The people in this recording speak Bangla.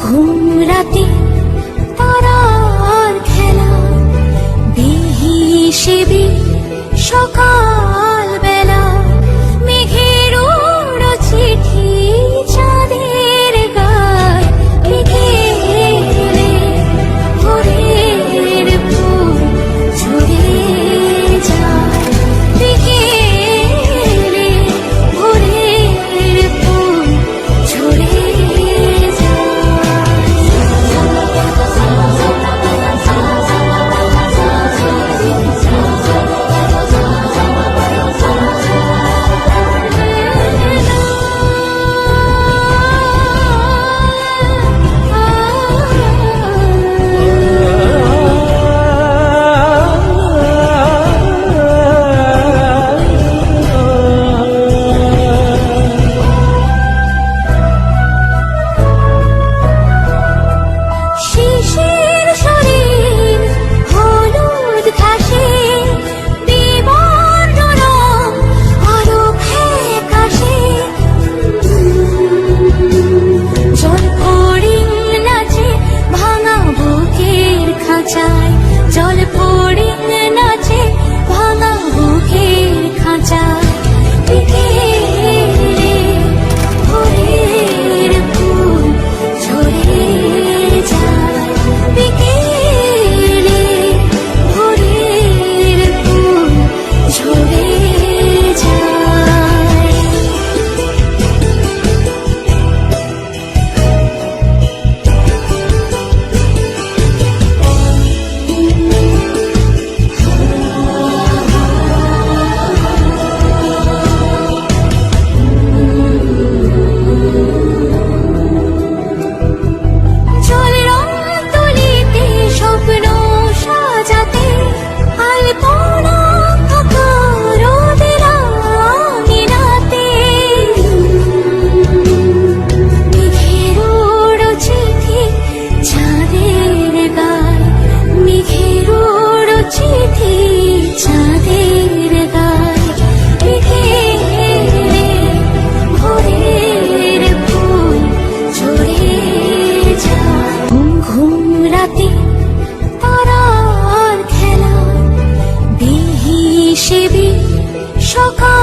ঘুম রাতে তারার খেলা দেহি সেবি সকাল দেবী সকাল